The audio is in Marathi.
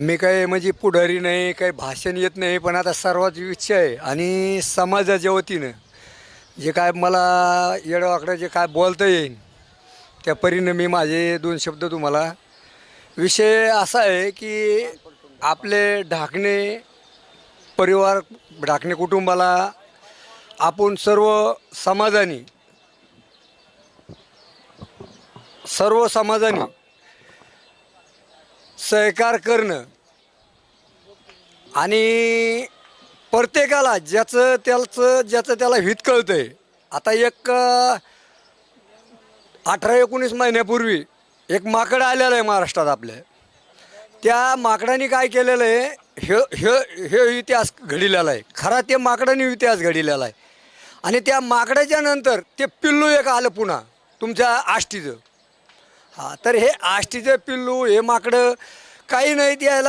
मी काय म्हणजे पुढारी नाही काही भाषण येत नाही पण आता सर्वात इच्छा आहे आणि समाजाच्या वतीनं जे काय मला येडवाकडं जे काय बोलता येईल त्या परीनं मी माझे दोन शब्द तुम्हाला विषय असा आहे की आपले ढाकणे परिवार ढाकणे कुटुंबाला आपण सर्व समाजाने सर्व समाजाने सहकार करणं. आणि प्रत्येकाला ज्याचं त्याचं ज्याचं त्याला हित कळतं आहे आता एक अठरा एकोणीस महिन्यापूर्वी एक माकड आलेलं आहे महाराष्ट्रात आपल्या. त्या माकडाने काय केलेलं आहे हे हे हे इतिहास घडिलेला आहे. खरा ते माकडाने इतिहास घडिलेला आहे. आणि त्या माकडाच्या नंतर ते पिल्लू एक आलं पुन्हा तुमच्या आष्टीचं. हा तर हे आष्टीचे पिल्लू हे माकडं काही नाही यायला.